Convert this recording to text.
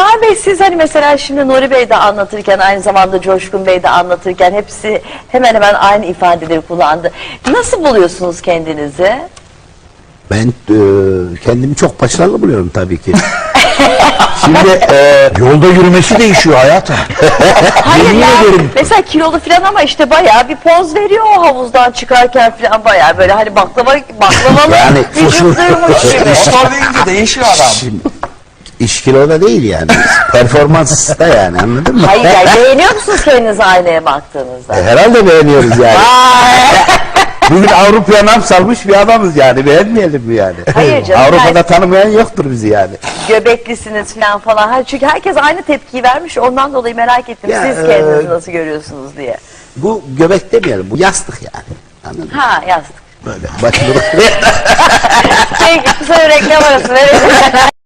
Doğan Bey siz hani mesela şimdi Nuri Bey de anlatırken aynı zamanda Coşkun Bey de anlatırken hepsi hemen hemen aynı ifadeleri kullandı. Nasıl buluyorsunuz kendinizi? Ben e, kendimi çok başarılı buluyorum tabii ki. Şimdi e, Yolda yürümesi değişiyor hayatım. Hayır Yemin yani ederim. mesela kilolu falan ama işte bayağı bir poz veriyor o havuzdan çıkarken falan bayağı böyle hani baklava baklavalı Yani vücutluymuş gibi. Motor deyince değişiyor adam. şimdi iş kiloda değil yani. Performansta yani anladın mı? Hayır yani beğeniyor musunuz kendinizi aynaya baktığınızda? E, herhalde beğeniyoruz yani. Bugün Avrupa'ya nam salmış bir adamız yani. Beğenmeyelim mi yani? Hayır canım, Avrupa'da ben- tanımayan yoktur bizi yani. Göbeklisiniz falan falan. Çünkü herkes aynı tepkiyi vermiş ondan dolayı merak ettim Ya, siz e, kendinizi nasıl görüyorsunuz diye. Bu göbek demeyelim. Bu yastık yani. Anladın mı? Ha yazdık. Böyle başını Peki kısa bir reklam arası verelim.